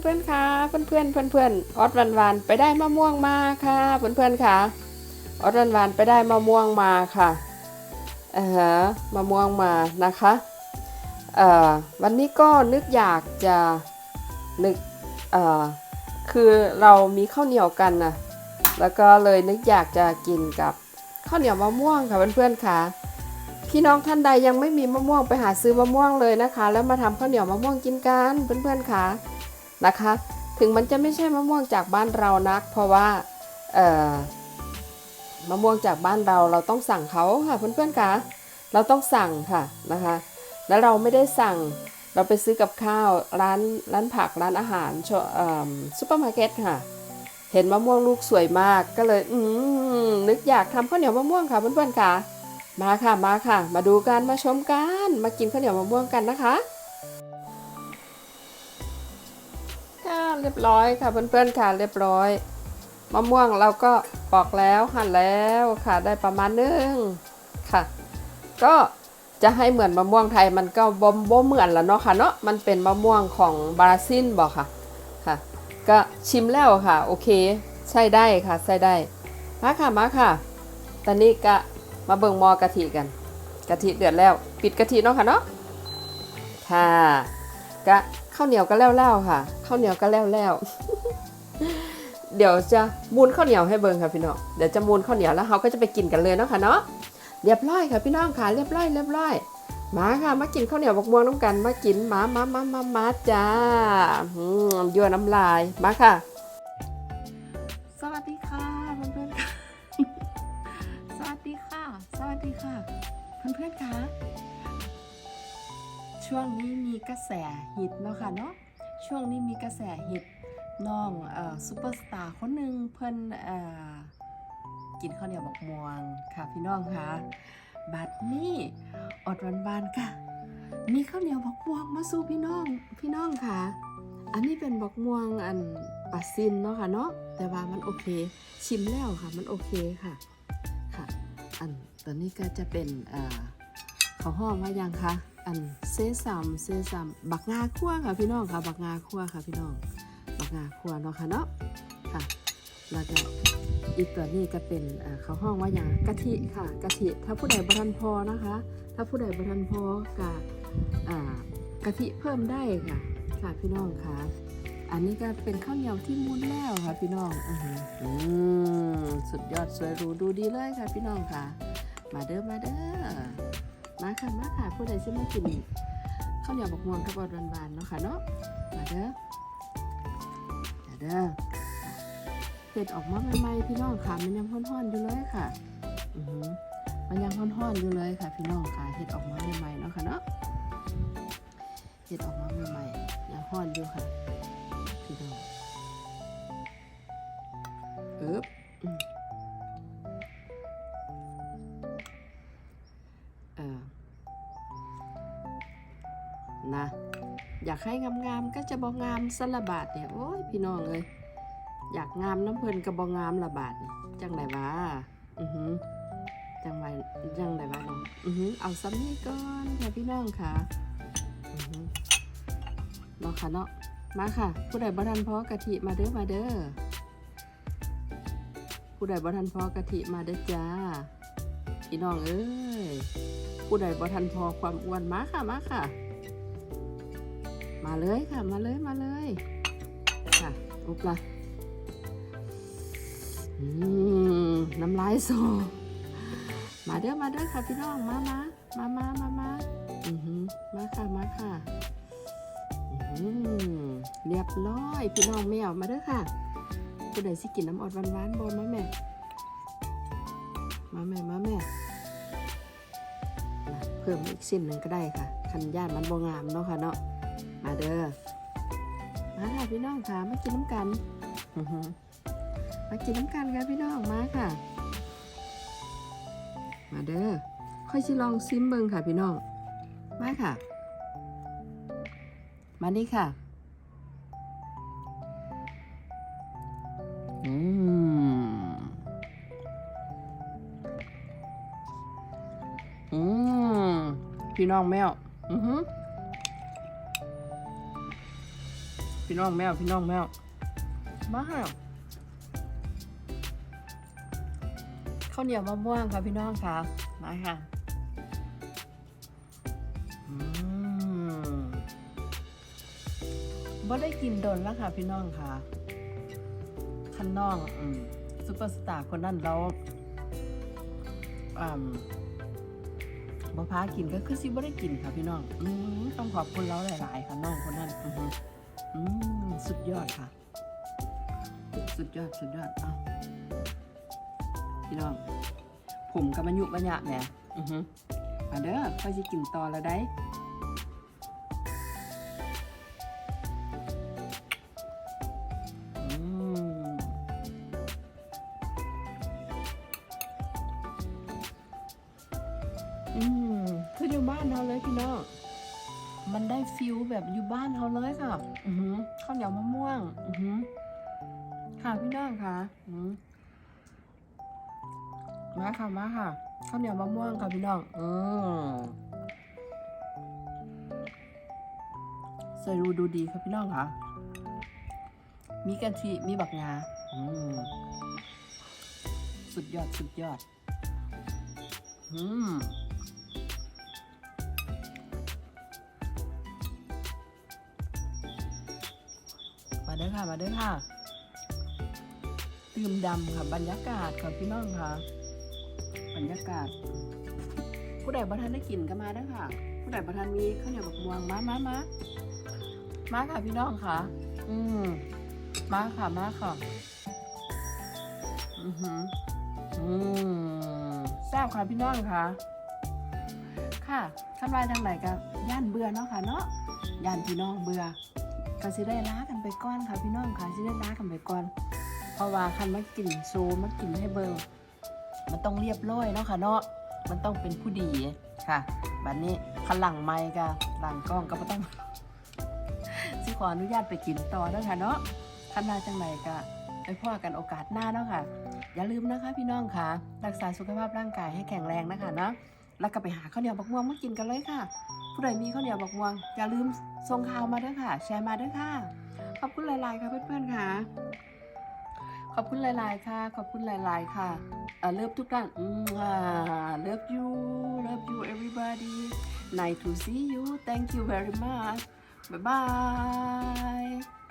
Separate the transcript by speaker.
Speaker 1: เพื่อนๆค่ะเพื่อนๆเพื่อนๆออดวันวานๆไปได้มะม่วงมาค่ะ เพื่อนๆค่ะออดวันวานๆไปได้มะม่วงมาค่ะเออฮะมะม่วงมานะคะเอ่อวันนี้ก็นึกอยากจะนึกเอ่อคือเรามีข้าวเหนียวกันนะแล้วก็เลยนึกอยากจะกินกับข้าวเหนียวมะม่วงค่ะเพื่อนๆค่ะพี่น้องท่านใดยังไม่มีมะม่วงไปหาซื้อมะม่วงเลยนะคะ แล้วมาทำข้าวเหนียวมะม่วงกินกันเพื่อนๆค่ะ นะคะ ถึงมันจะไม่ใช่มะม่วงจากบ้านเรานัก เพราะว่ามะม่วงจากบ้านเราเราต้องสั่งเขาค่ะเพื่อนๆค่ะเราต้องสั่งค่ะนะคะ แล้วเราไม่ได้สั่งเราไปซื้อกับข้าวร้านร้านผักร้านอาหารชอซุปเปอร์มาร์เก็ตค่ะ เห็นมะม่วงลูกสวยมากก็เลยอืนึกอยากทำข้าวเหนียวมะม่วงค่ะเพื่อนๆค่ะมาค่ะมาค่ะ มาดูกันมาชมกันมากินข้าวเหนียวมะม่วงกันนะคะ เรียบร้อยค่ะเพื่อนๆค่ะเรียบร้อยมะม่วงเราก็ปอกแล้วหั่นแล้วค่ะได้ประมาณนึงค่ะ ก็จะให้เหมือนมะม่วงไทยมันก็บ่มบ่เหมือนละเนาะค่ะเนาะมันเป็นมะม่วงของบราซิลบอกค่ะค่ะ ก็ชิมแล้วค่ะ โอเค ใช่ได้ค่ะใช่ได้มาค่ะมาค่ะ ตอนนี้ก็มาเบิ่งมอกะทิกันกะทิเดือดแล้ว ปิดกะทิเนาะค่ะเนาะค่ะก็ ข้าวเหนียวก็แล้วแล้วค่ะข้าวเหนียวก็แล้วแล้วเดี๋ยวจะมูนข้าวเหนียวให้เบิ่งค่ะพี่น้องเดี๋ยวจะมูนข้าวเหนียวแล้วเราก็จะไปกินกันเลยเนาะค่ะเนาะเรียบร้อยค่ะพี่น้องค่ะเรียบร้อยเรียบร้อยมาค่ะมากินข้าวเหนียวบักม่วงน้ำกันมากินมามามามามาจ้าอืมยั่วน้ำลายมาค่ะ สวัสดีค่ะเพื่อนๆค่ะสวัสดีค่ะ สวัสดีค่ะเพื่อนๆค่ะ ช่วงนี้มีกระแสฮิตเนาะค่ะเนาะช่วงนี้มีกระแสฮิตน้องอซูเปอร์สตาร์คนหนึ่งเพิ่นเอ่อกินข้าวเหนียวบักม่วงค่ะพี่น้องค่ะบัดนี้อดวันบานค่ะ มีข้าวเหนียวบักม่วงมาสู่พี่น้องพี่น้องค่ะ อันนี้เป็นบักม่วงอันปัสซินเนาะค่ะเนาะแต่ว่ามันโอเค ชิมแล้วค่ะมันโอเคค่ะค่ะ อันตอนนี้ก็จะเป็นเอ่อเขาห้องว่ายังคะ อันเซซัมเซซัมบักงาคั่วค่ะพี่น้องค่ะ บักงาคั่วค่ะพี่น้อง บักงาคั่วเนาะค่ะเนาะค่ะ แล้วก็อีกตัวนี้ก็เป็นเขาห้องว่าอย่างกะทิค่ะกะทิถ้าผู้ใดบทันพอนะคะ ถ้าผู้ใดบทันพอกับอ่ากะทิเพิ่มได้ค่ะ ค่ะพี่น้องค่ะ อันนี้ก็เป็นข้าวเหนียวที่มุนแล้วค่ะพี่น้องอือหืออืมสุดยอดสวยหรูดูดีเลยค่ะพี่น้องค่ะ มาเด้อมาเด้อ มาค่ะมาค่ะผู้ใดที่ไม่กินข้าวเหนียวบักม่วงกับบอดหวานๆเนาะค่ะเนาะมาเด้อมาเด้อเห็ดออกมาใหม่ๆพี่น้องค่ะมันยังห้อนๆอยู่เลยค่ะอือหือมันยังห้อนๆอยู่เลยค่ะ พี่น้องค่ะเห็ดออกมาใหม่ๆเนาะค่ะเนาะเห็ดออกมาใหม่ๆยังห้อนอยู่ค่ะพี่น้องอึ๊บ อยากให้งามๆก็จะบองามสละบาทเนี่ยโอ้ยพี่น้องเลยอยากงามน้ำเพลินกับบองามละบาทจังไหนวะอือหือจังไหนจังไหนวะเนาะอือหือเอาซ้ำนี่ก่อนค่ะพี่น้องค่ะอือหือเนาะค่ะเนาะมาค่ะ ผู้ใดบ่ทันพอกะทิมาเด้อมาเด้อผู้ใดบ่ทันพอกะทิมาเด้อจ้าพี่น้องเอ้ยผู้ใดบ่ทันพอความอ้วนมาค่ะมาค่ะ มาเลยค่ะ มาเลย มาเลย ค่ะอุ๊บละอืมน้ำลายโซ มาเด้อ มาเด้อค่ะพี่น้อง มามามามามามาอือหือมาค่ะ มาค่ะ อืมเรียบร้อย พี่น้องแมวมาเด้อค่ะผู้ใดสิกินน้ำออดหวานๆบอมาแม่ มาแม่ มาแม่เพิ่มอีกสิ้นหนึ่งก็ได้ค่ะ คันย่านมันบ่งามเนาะค่ะเนาะ มาเด้อ มาค่ะพี่น้องค่ะ มากินน้ำกัน มากินน้ำกันค่ะพี่น้องมาค่ะ มาเด้อ ค่อยชิลองซิมเบิงค่ะพี่น้อง มาค่ะ มานี่ค่ะ อืม อืม พี่น้องแมว อือหือ พี่พี่น้องแมวพี่น้องแมวมาค่ะข้าวเหนียวมะม่วงค่ะพี่น้องค่ะมาค่ะอืมบ่ได้กินโดนแล้วค่ะพี่น้องค่ะคันน้องอืมซุปเปอร์สตาร์คนนั้นเราอืมบ่พากินก็คือสิบ่ได้กินค่ะพี่น้องอืมต้องขอบคุณเราหลาย ๆ ค่ะน้องคนนั้น อือหืออืมสุดยอดค่ะ สุดยอดสุดยอดเอ้าพี่น้อง ผมกับมันยุมันยะแหมอือหือมาเด้อค่อยสิกินต่อแล้วได้ มันได้ฟิลแบบอยู่บ้านเราเลยค่ะอือหือข้าวเหนียวมะม่วงอือหือค่ะพี่น้องค่ะอือมาค่ะมาค่ะข้าวเหนียวมะม่วงค่ะพี่น้องอืมใส่รูดูดีค่ะพี่น้องค่ะ มีกะทิมีบักงาอืมสุดยอด สุดยอด อืม มาเด้อค่ะมาเด้อค่ะตื่มดำค่ะบรรยากาศค่ะพี่น้องค่ะ บรรยากาศ ผู้ใดประทานได้กินก็มาเด้อค่ะ ผู้ใดประทานมีข้าวเหนียวบักม่วงมามามามาค่ะพี่น้องค่ะ อืมมาค่ะมาค่ะ อือหืออืมแซ่บค่ะพี่น้องค่ะ ค่ะขั้นวายทางไหนก็ย่านเบื่อเนาะค่ะเนาะย่านพี่น้องเบื่อ ก็สิได้ล้ากันไปก่อนค่ะพี่น้องค่ะสิได้ล้ากันไปก่อน เพราะว่าคันมากินโซมากินให้เบิงมันต้องเรียบร้อยเนาะค่ะเนาะมันต้องเป็นผู้ดีค่ะบัดนี้คันหลังไม้ก็หลังกล้องก็บ่ต้องสิขออนุญาตไปกินต่อเนาะค่ะเนาะคันมาจังไหนก็ไปพ่อกันโอกาสหน้าเนาะค่ะ อย่าลืมนะคะพี่น้องค่ะ รักษาสุขภาพร่างกายให้แข็งแรงนะคะเนาะแล้วก็ไปหาข้าวเหนียวบักม่วงมากินกันเลยค่ะ ผู้ใดมีข้าวเหนียวบักม่วง อย่าลืมส่งข่าวมาด้วยค่ะ แชร์มาด้วยค่ะ ขอบคุณหลาย ๆ ค่ะเพื่อนๆค่ะ ขอบคุณหลาย ๆ ค่ะ ขอบคุณหลาย ๆ ค่ะเอ่อเลิฟทุกท่านอืมอ่า love you love you everybody nice to see you thank you very much bye bye